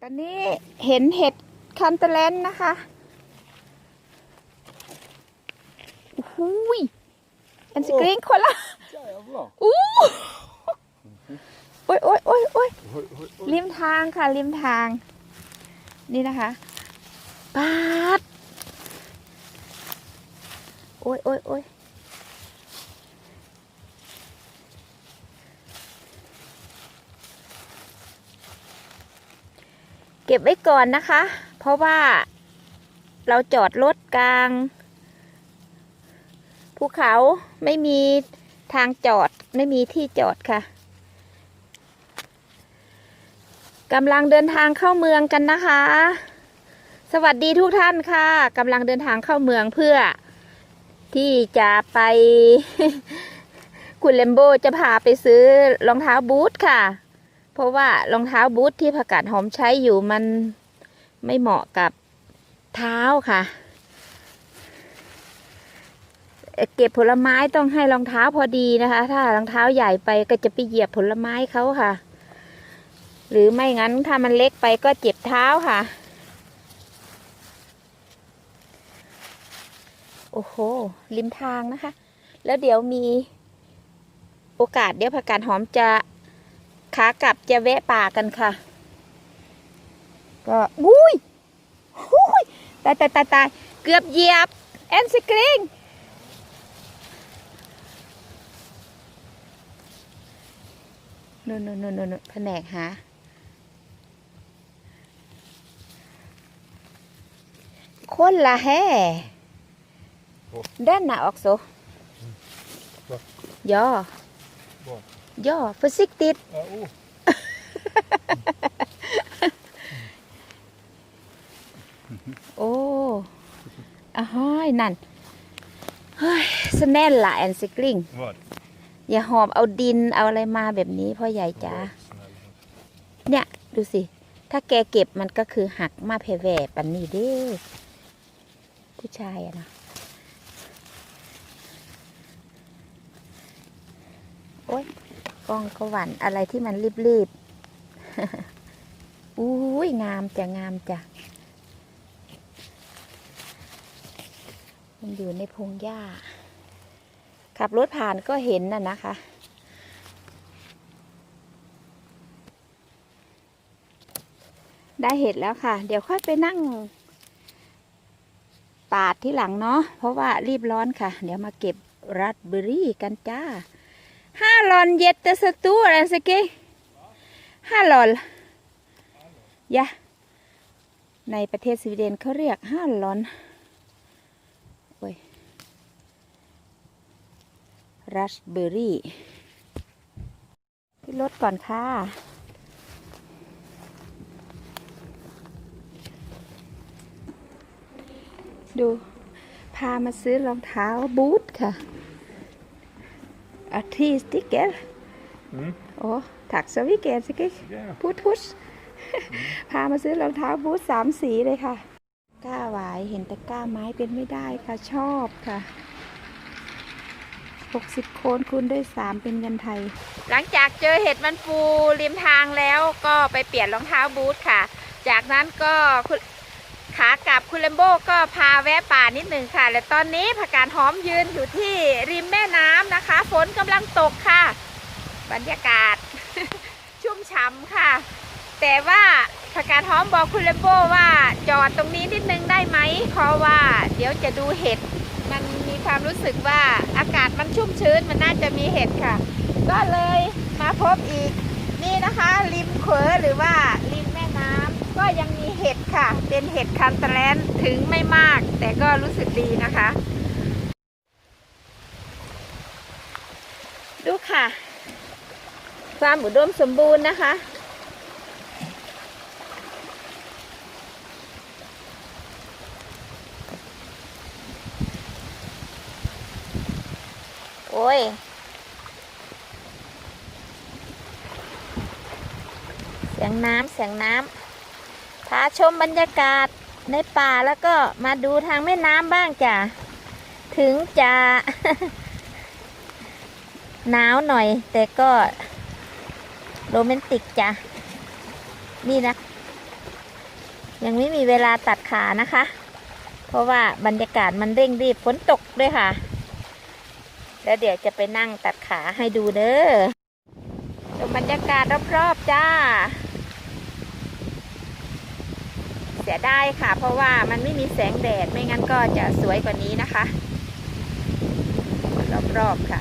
ตอนนี้เห็นเห็ดคันเตเลนนะคะโอ้โหยแอนสกรีนคนละ Jävlar! อู้โอ้ยโอ้ยโอ้ยโอ้ย Oj, oj, oj. ริมทางค่ะริมทาง นี่นะคะปาดโอ้ยโอ้ยโอ้ย เก็บไว้ก่อนนะคะ เพราะว่าเราจอดรถกลางภูเขาไม่มีทางจอดไม่มีที่จอดค่ะกำลังเดินทางเข้าเมืองกันนะคะ สวัสดีทุกท่านค่ะกำลังเดินทางเข้าเมืองเพื่อที่จะไป คุณเลมโบจะพาไปซื้อรองเท้าบูทค่ะ เพราะว่ารองเท้าบูทที่ผักกาดหอมใช้อยู่มันไม่เหมาะกับเท้าค่ะ เก็บผลไม้ต้องให้รองเท้าพอดีนะคะ ถ้ารองเท้าใหญ่ไปก็จะไปเหยียบผลไม้เขาค่ะ หรือไม่งั้นถ้ามันเล็กไปก็เจ็บเท้าค่ะ โอ้โห ริมทางนะคะ แล้วเดี๋ยวมีโอกาสเดี๋ยวผักกาดหอมจะ ขากลับจะแวะป่ากันค่ะ ก็อุ้ยอุ้ยตายตายตายตายเกือบเหยียบ แอนสกริงนู่นนู่นนู่นนู่นแผนกหาคนละแห่โอ้ด้านหน้าออกโซ Va? ย่อ Vad? ย่อ försiktigt Ja, oh. โอ้อาห้อยนั่นเฮ้ยสแน่นละแอนซิกลิง Vad? อย่าหอบเอาดินเอาอะไรมาแบบนี้พ่อใหญ่จ๋า Vad snäll. เนี่ยดูสิ ถ้าแกเก็บมันก็คือหักมาเพแหวปันนี่เด้อผู้ชายอะนะโอ๊ย กล้องก็หวันอะไรที่มันรีบๆอุ้ยงามจ้ะงามจ้ะมันอยู่ในพงหญ้า ขับรถผ่านก็เห็นน่ะนะคะ ได้เห็ดแล้วค่ะ เดี๋ยวค่อยไปนั่งปาดที่หลังเนาะเพราะว่ารีบร้อนค่ะ เดี๋ยวมาเก็บรัสเบอร์รี่กันจ้า ห้าหลอนเย็ดเตสตูอะไรสักกี้ห้าหลอนยะในประเทศสวีเดนเขาเรียกห้าหลอนโอ้ยรัสเบอร์รี่ขึ้นรถก่อนค่ะดู พามาซื้อรองเท้าบูทค่ะ อาทีสติกเกอร์ Mm. โอ้ถักสวิเกตสกิก Yeah. พุทพุชพามาซื้อรองเท้าบูทสามสีเลยค่ะกล้าหวายเห็นแต่กล้าไม้เป็นไม่ได้ค่ะ ชอบค่ะ 60 โคนคูณด้วย 3 เป็นเงินไทย หลังจากเจอเห็ดมันฟูริมทางแล้วก็ไปเปลี่ยนรองเท้าบูทค่ะ จากนั้นก็คุณ ขากลับคุณเลมโบก็พาแวะป่านิดหนึ่งค่ะ และตอนนี้ผักกาดหอมยืนอยู่ที่ริมแม่น้ำนะคะ ฝนกำลังตกค่ะ บรรยากาศ ชุ่มฉ่ำค่ะ แต่ว่าผักกาดหอมบอกคุณเลมโบว่าจอดตรงนี้นิดนึงได้ไหมเพราะว่าเดี๋ยวจะดูเห็ดมันมีความรู้สึกว่าอากาศมันชุ่มชื้นมันน่าจะมีเห็ดค่ะ ก็เลยมาพบอีกนี่นะคะ ริมเขวหรือว่าริม ก็ยังมีเห็ดค่ะ เป็นเห็ดคันตะแลนถึงไม่มาก แต่ก็รู้สึกดีนะคะ ดูค่ะความอุดมสมบูรณ์นะคะ โอ้ยเสียงน้ำเสียงน้ำ พาชมบรรยากาศในป่าแล้วก็มาดูทางแม่น้ำบ้างจ้ะ ถึงจะหนาวหน่อย แต่ก็โรแมนติกจ้ะ นี่นะ ยังไม่มีเวลาตัดขานะคะ เพราะว่าบรรยากาศมันเร่งรีบฝนตกด้วยค่ะ แล้วเดี๋ยวจะไปนั่งตัดขาให้ดูเด้อดูบรรยากาศรอบๆจ้า เสียได้ค่ะ เพราะว่ามันไม่มีแสงแดดไม่งั้นก็จะสวยกว่านี้นะคะ รอบๆค่ะ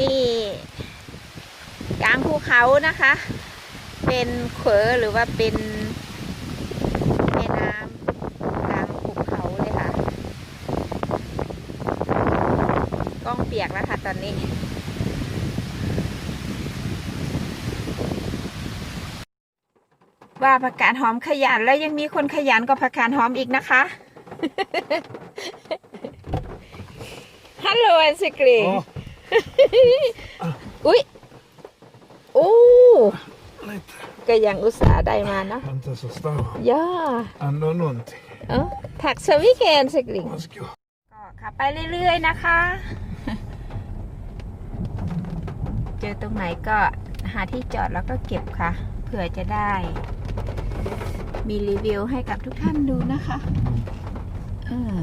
นี่ กลางภูเขานะคะ เป็นเขวหรือว่าเป็นแม่น้ำกลางภูเขาเลยค่ะ กล้องเปียกแล้วค่ะตอนนี้ ว่าผักกาดหอมขยันแล้วยังมีคนขยันกว่าผักกาดหอมอีกนะคะ ฮัลโหลแอนสกรี Åh, อุ้ยโอ้ lite. ก็ยังอุตส่าห์ได้มาเนาะ Inte så stark. ย่า Ändå någonting. เออถักสวิเกนสกรี Varsågod. ก็ขับไปเรื่อยๆนะคะ เจอตรงไหนก็หาที่จอดแล้วก็เก็บค่ะ เผื่อจะได้ มีรีวิวให้กับทุกท่านดูนะคะเออ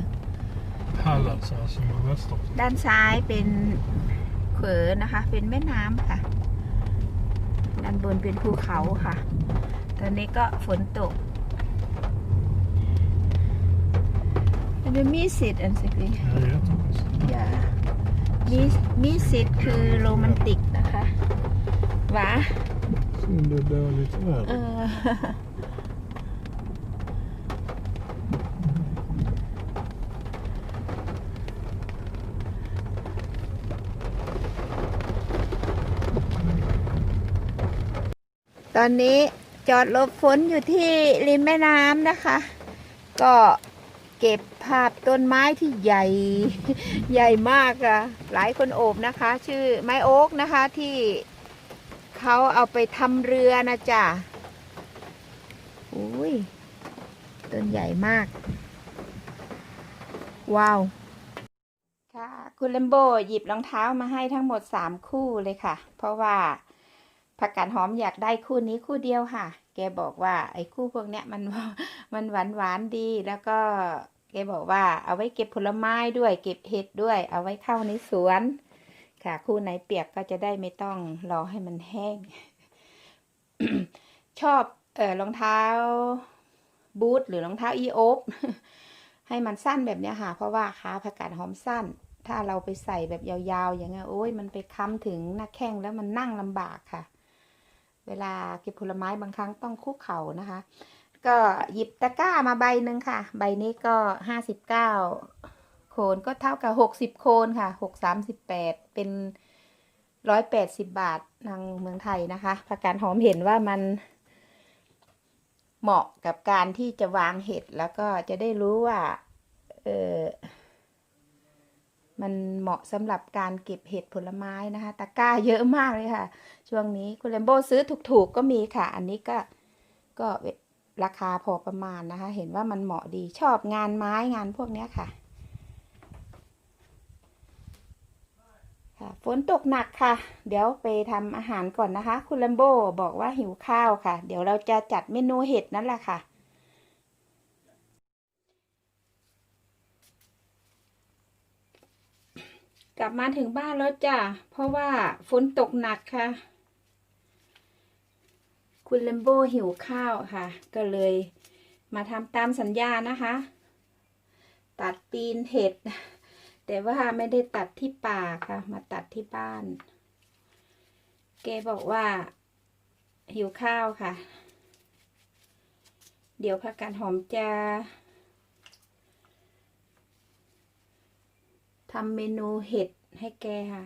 Halland så här som är väster. ด้านซ้ายเป็นเขวนะคะ เป็นแม่น้ำค่ะ ด้านบนเป็นภูเขาค่ะ ตอนนี้ก็ฝนตกอันนี้มีสิทธิ์อันสิพี่ Jag är jättemysigt. อย่ามีมีสิทธิ์คือโรแมนติกนะคะหวะ Synd det är dåligt เอ väder. อ อนนี้จอดหลบฝนอยู่ที่ริมแม่น้ำนะคะ ก็เก็บภาพต้นไม้ที่ใหญ่ใหญ่มากอะหลายคนโอบนะคะ ชื่อไม้โอ๊กนะคะที่เขาเอาไปทำเรือนะจ๊ะอุ้ยต้นใหญ่มาก ว้าว ค่ะ คุณเลมโบหยิบรองเท้ามาให้ทั้งหมดสามคู่เลยค่ะ เพราะว่า ผักกาดหอมอยากได้คู่นี้คู่เดียวค่ะ แกบอกว่า ไอ้คู่พวกเนี้ยมันมันหวานหวานดีแล้วก็แกบอกว่าเอาไว้เก็บผลไม้ด้วย เก็บเห็ดด้วย เอาไว้เข้าในสวน ค่ะ คู่ไหนเปียกก็จะได้ไม่ต้องรอให้มันแห้ง ชอบเออรองเท้าบูทหรือรองเท้าอีโอฟให้มันสั้นแบบนี้ค่ะ เพราะว่าขาผักกาดหอมสั้น ถ้าเราไปใส่แบบยาวๆ อย่างเงี้ยโอ้ยมันไปค้ำถึงหน้าแข้งแล้วมันนั่งลำบากค่ะ เวลาเก็บผลไม้บางครั้งต้องคุกเข่านะคะ ก็หยิบตะกร้ามาใบหนึ่งค่ะ ใบนี้ก็ห้าสิบเก้าโคนก็เท่ากับหกสิบโคนค่ะหกสามสิบแปดเป็นร้อยแปดสิบบาททางเมืองไทยนะคะผักกาดหอมเห็นว่ามันเหมาะกับการที่จะวางเห็ดแล้วก็จะได้รู้ว่า เออ มันเหมาะสำหรับการเก็บเห็ดผลไม้นะคะ ตะกร้าเยอะมากเลยค่ะ ช่วงนี้คุณเลมโบซื้อถูกๆก็มีค่ะ อันนี้ก็ก็ราคาพอประมาณนะคะ เห็นว่ามันเหมาะดีชอบงานไม้งานพวกเนี้ยค่ะ ค่ะฝนตกหนักค่ะ เดี๋ยวไปทำอาหารก่อนนะคะ คุณเลมโบบอกว่าหิวข้าวค่ะ เดี๋ยวเราจะจัดเมนูเห็ดนั่นแหละค่ะ กลับมาถึงบ้านแล้วจ้ะ เพราะว่าฝนตกหนักค่ะ คุณเลมโบหิวข้าวค่ะ ก็เลยมาทำตามสัญญานะคะ ตัดตีนเห็ด แต่ว่าไม่ได้ตัดที่ป่าค่ะ มาตัดที่บ้าน แกบอกว่า หิวข้าวค่ะ เดี๋ยวผักกาดหอมจะ ทำเมนูเห็ดให้แกค่ะ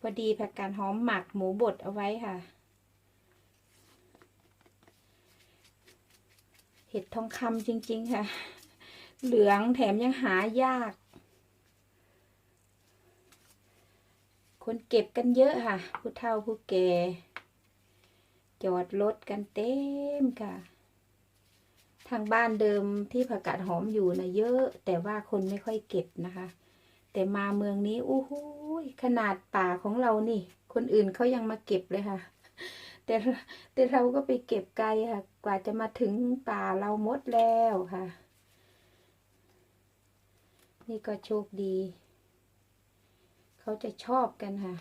พอดีผักกาดหอมหมักหมูบดเอาไว้ค่ะ เห็ดทองคำจริง ๆ ค่ะ เหลืองแถมยังหายาก คนเก็บกันเยอะค่ะ ผู้เฒ่าผู้แก่จอดรถกันเต็มค่ะ ทางบ้านเดิมที่ผักกาดหอมอยู่นะเยอะ แต่ว่าคนไม่ค่อยเก็บนะคะ แต่มาเมืองนี้อู้หูขนาดป่าของเรานี่ คนอื่นเขายังมาเก็บเลยค่ะ แต่แต่เราก็ไปเก็บไกลค่ะ กว่าจะมาถึงป่าเราหมดแล้วค่ะ นี่ก็โชคดี เขาจะชอบกันค่ะ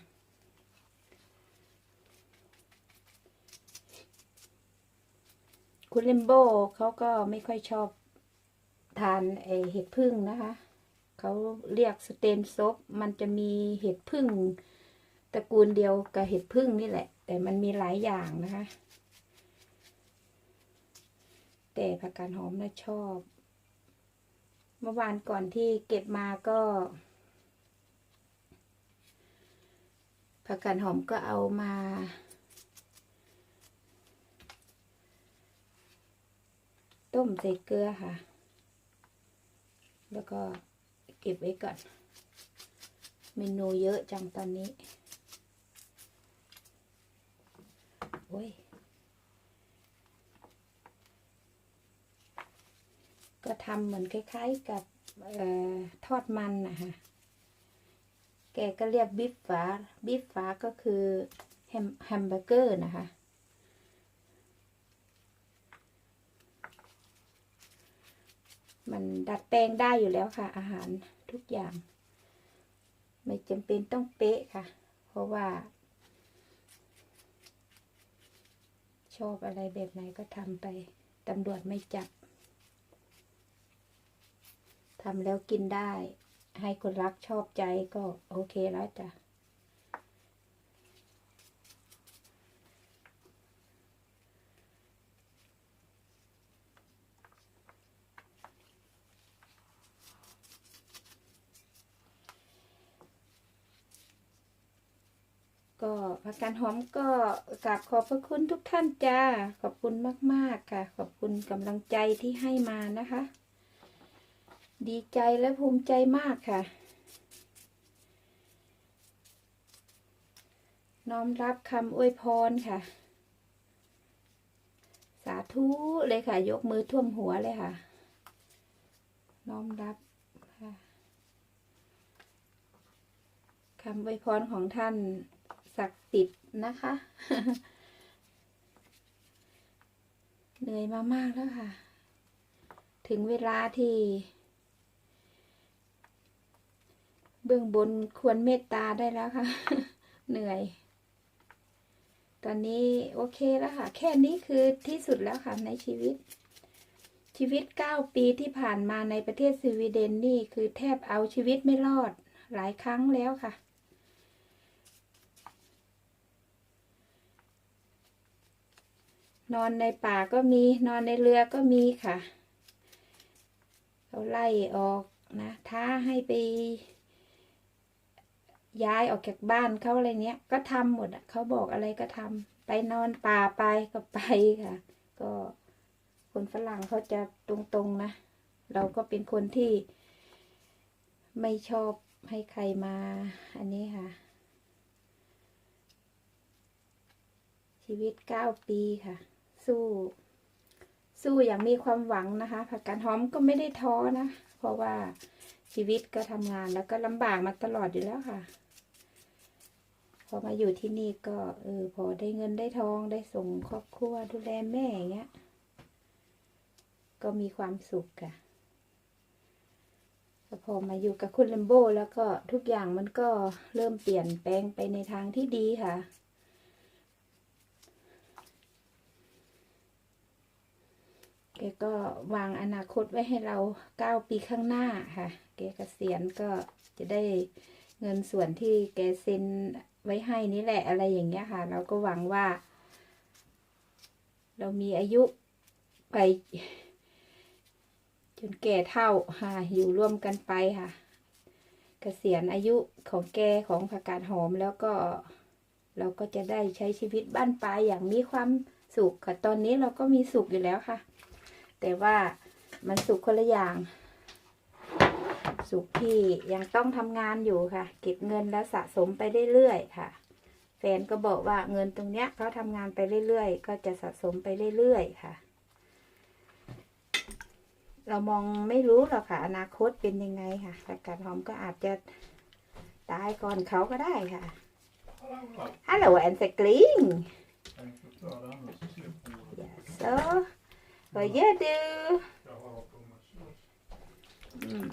คุณเลมโบเขาก็ไม่ค่อยชอบทานไอเห็ดพึ่งนะคะเขาเรียกสเตนซบมันจะมีเห็ดพึ่งตระกูลเดียวกับเห็ดพึ่งนี่แหละ แต่มันมีหลายอย่างนะคะ แต่ผักกาดหอมน่ะชอบ เมื่อวานก่อนที่เก็บมาก็ผักกาดหอมก็เอามา ต้มใส่เกลือค่ะ แล้วก็เก็บไว้ก่อน เมนูเยอะจังตอนนี้ โอ้ย ก็ทำเหมือนคล้ายๆกับออทอดมันนะคะแกก็เรียกบิฟฝาบิฟฝาก็คือแฮมแฮมเบอร์เกอร์นะคะ มันดัดแปลงได้อยู่แล้วค่ะ อาหารทุกอย่าง ไม่จำเป็นต้องเป๊ะค่ะ เพราะว่า ชอบอะไรแบบไหนก็ทำไปตำรวจไม่จับทำแล้วกินได้ ให้คนรักชอบใจก็โอเคแล้วจ้ะ ก็ ผักกาดหอมก็กราบขอบพระคุณทุกท่านจ้า ขอบคุณมาก ๆ ค่ะ ขอบคุณกำลังใจที่ให้มานะคะ ดีใจและภูมิใจมากค่ะ น้อมรับคำอวยพรค่ะ สาธุเลยค่ะ ยกมือท่วมหัวเลยค่ะ น้อมรับค่ะคำอวยพรของท่าน ศักดิ์สิทธิ์นะคะ เหนื่อยมามากแล้วค่ะ ถึงเวลาที่ เบื้องบนควรเมตตาได้แล้วค่ะ เหนื่อย ตอนนี้โอเคแล้วค่ะ แค่นี้คือที่สุดแล้วค่ะในชีวิตชีวิตเก้าปีที่ผ่านมาในประเทศสวีเดนนี่คือแทบเอาชีวิตไม่รอดหลายครั้งแล้วค่ะ นอนในป่าก็มีนอนในเรือก็มีค่ะเขาไล่ออกนะท้าให้ไป ย้ายออกจากบ้านเขาอะไรเนี้ย ก็ทำหมดเขาบอกอะไรก็ทำไปนอนป่าไปก็ไปค่ะ ก็คนฝรั่งเขาจะตรงๆนะ เราก็เป็นคนที่ ไม่ชอบให้ใครมา อันนี้ค่ะ ชีวิตเก้าปีค่ะ สู้ สู้อย่างมีความหวังนะคะ ผักกาดหอมก็ไม่ได้ท้อนะ เพราะว่าชีวิตก็ทำงานแล้วก็ลำบากมาตลอดอยู่แล้วค่ะ พอมาอยู่ที่นี่ก็เออพอได้เงินได้ทองได้ส่งครอบครัวดูแลแม่อย่างเงี้ย ก็มีความสุขค่ะแต่พอมาอยู่กับคุณเลมโบแล้วก็ทุกอย่างมันก็เริ่มเปลี่ยนแปลงไปในทางที่ดีค่ะ กก็วางอนาคตไว้ให้เราเก้าปีข้างหน้าค่ะ แกเกษียณก็จะได้เงินส่วนที่แกเซ็นไว้ให้นี่แหละอะไรอย่างเงี้ยค่ะ เราก็หวังว่า เรามีอายุไป จนแก่เท่าค่ะ อยู่ร่วมกันไปค่ะเกษียณอายุของแกของผักกาดหอมแล้วก็ เราก็จะได้ใช้ชีวิตบ้านปลายอย่างมีความสุขค่ะตอนนี้เราก็มีสุขอยู่แล้วค่ะ แต่ว่ามันสุขคนละอย่าง สุขที่ยังต้องทำงานอยู่ค่ะ เก็บเงินแล้วสะสมไปเรื่อยๆค่ะ แฟนก็บอกว่าเงินตรงเนี้ยเขาทำงานไปเรื่อยๆ ก็จะสะสมไปเรื่อยๆค่ะ เรามองไม่รู้หรอกค่ะ อนาคตเป็นยังไงค่ะแต่การหอมก็อาจจะตายก่อนเขาก็ได้ค่ะฮัลโหลแอนสกลิง så vad gör du Jag har på mig sås. อืม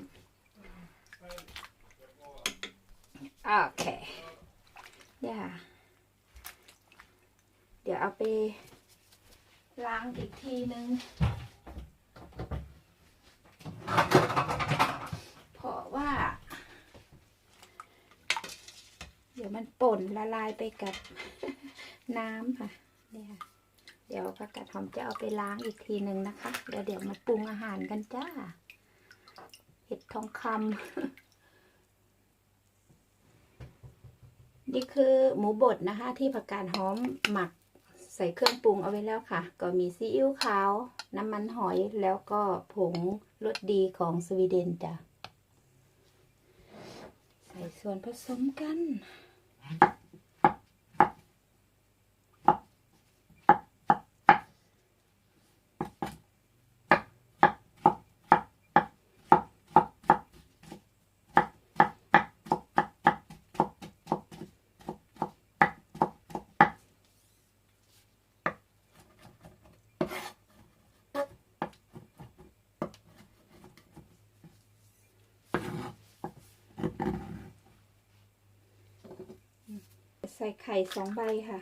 โอเคย่าเดี๋ยวเอาไปล้างอีกทีนึง เพราะว่า เดี๋ยวมันป่นละลายไปกับน้ำค่ะ เดี๋ยวผักกาดหอมจะเอาไปล้างอีกทีหนึ่งนะคะแล้วเดี๋ยวมาปรุงอาหารกันจ้า เห็ดทองคำนี่คือหมูบดนะคะ ที่ผักกาดหอมหมักใส่เครื่องปรุงเอาไว้แล้วค่ะ ก็มีซีอิ๊วขาว น้ำมันหอยแล้วก็ผงรสดีของสวีเดนจ้ะ ใส่ส่วนผสมกัน ใส่ไข่สองใบค่ะ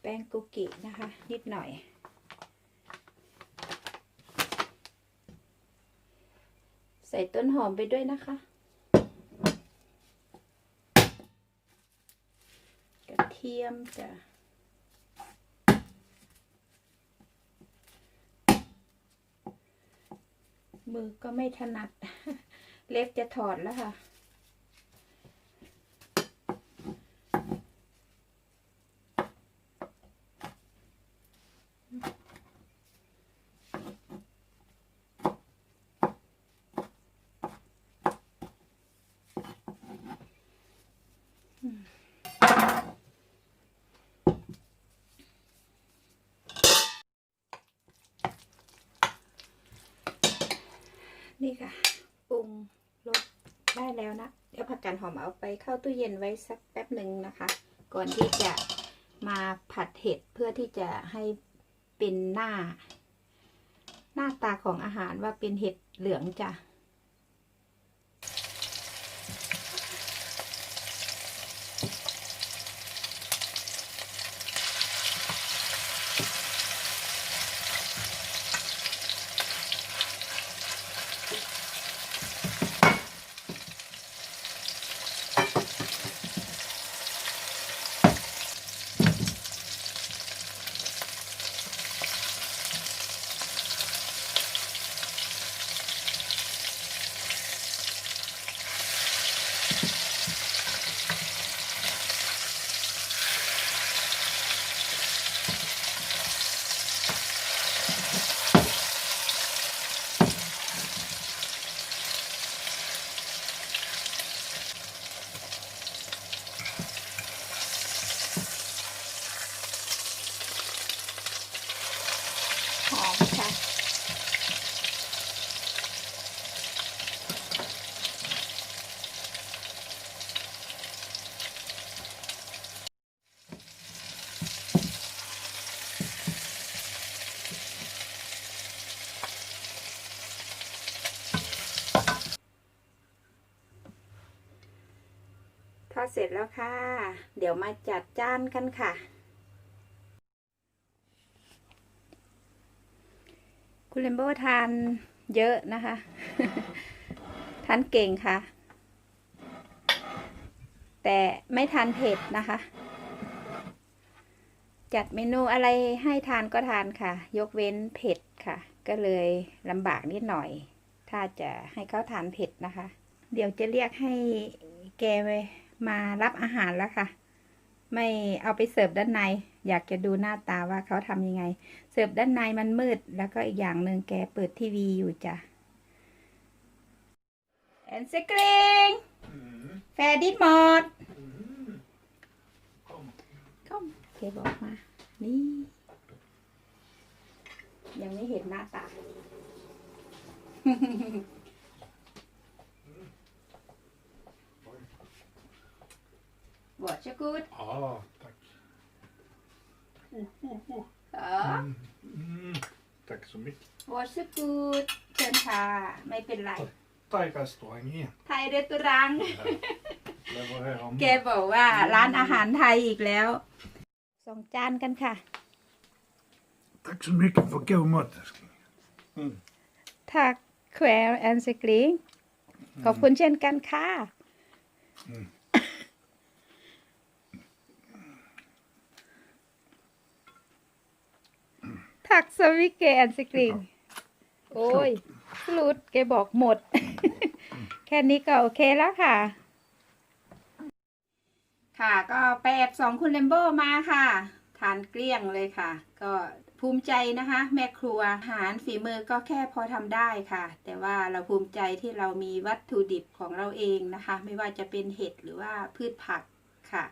แป้งกุกินะคะ นิดหน่อย ใส่ต้นหอมไปด้วยนะคะ กระเทียมจ้ะ มือก็ไม่ถนัด เล็บจะถอดแล้วค่ะ นี่ค่ะปรุงรสได้แล้วนะ เดี๋ยวผักกาดหอมเอาไปเข้าตู้เย็นไว้สักแป๊บหนึ่งนะคะ ก่อนที่จะมาผัดเห็ดเพื่อที่จะให้เป็นหน้า หน้าตาของอาหารว่าเป็นเห็ดเหลืองจ้ะ ร็จแล้วค่ะ เดี๋ยวมาจัดจานกันค่ะ คุณเลมโบทานเยอะนะคะ ทานเก่งค่ะ แต่ไม่ทานเผ็ดนะคะ จัดเมนูอะไรให้ทานก็ทานค่ะ ยกเว้นเผ็ดค่ะ ก็เลยลำบากนิดหน่อย ถ้าจะให้เขาทานเผ็ดนะคะ เดี๋ยวจะเรียกให้แกไป มารับอาหารแล้วค่ะ ไม่เอาไปเสิร์ฟด้านใน อยากจะดูหน้าตาว่าเขาทำยังไง เสิร์ฟด้านในมันมืด แล้วก็อีกอย่างหนึ่งแกเปิดทีวีอยู่จ้ะแอนสกริง Mm. แฟดิดหมด Mm. Kom. ก็แกบอกมา นี่ ยังไม่เห็นหน้าตา good Ja, tack. Oh, oh, oh. เออ Mm. Mm. Tack så mycket. วอชกูดเชิญค่ะไม่เป็นไร Thai restaurang igen. ไทยเรสตอรัง Det var här om แกบอกว่าร้านอาหารไทยอีกแล้ว สองจานกันค่ะ Tack så mycket för god mat älskling. ทักแควร์แอนสกลิงขอบคุณเช่นกันค่ะ ทักสวิกเกแอนสกลิงโอ้ยสลุดแกบอกหมด แค่นี้ก็โอเคแล้วค่ะ ค่ะก็ไปแอบสองคุณเลมโบมาค่ะ ทานเกลี้ยงเลยค่ะ ก็ภูมิใจนะคะ แม่ครัวอาหารฝีมือก็แค่พอทำได้ค่ะ แต่ว่าเราภูมิใจที่เรามีวัตถุดิบของเราเองนะคะ ไม่ว่าจะเป็นเห็ดหรือว่าพืชผักค่ะ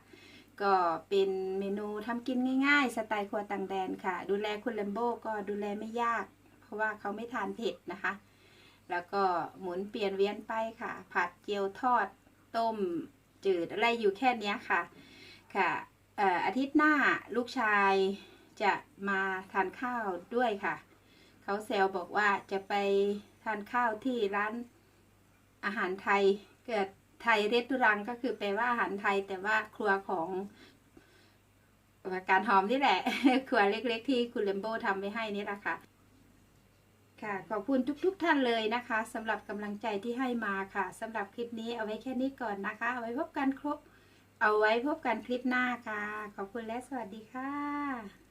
ก็เป็นเมนูทำกินง่ายๆ สไตล์ครัวต่างแดนค่ะ ดูแลคุณเลมโบก็ดูแลไม่ยาก เพราะว่าเขาไม่ทานเผ็ดนะคะ แล้วก็หมุนเปลี่ยนเวียนไปค่ะ ผัดเจียวทอด ต้ม จืดอะไรอยู่แค่นี้ค่ะ ค่ะอออาทิตย์หน้าลูกชายจะมาทานข้าวด้วยค่ะ เขาแซวบอกว่าจะไปทานข้าวที่ร้านอาหารไทยเกิด ไทยเรสตุรังก็คือแปลว่าอาหารไทย แต่ว่าครัวของการหอมนี่แหละ ครัวเล็ก ๆ ที่คุณเลมโบทำไว้ให้นี่แหละค่ะค่ะ ขอบคุณทุกๆทท่านเลยนะคะสำหรับกำลังใจที่ให้มาค่ะสำหรับคลิปนี้เอาไว้แค่นี้ก่อนนะคะ เอาไว้พบกันครบ เอาไว้พบกันคลิปหน้าค่ะ ขอบคุณและสวัสดีค่ะ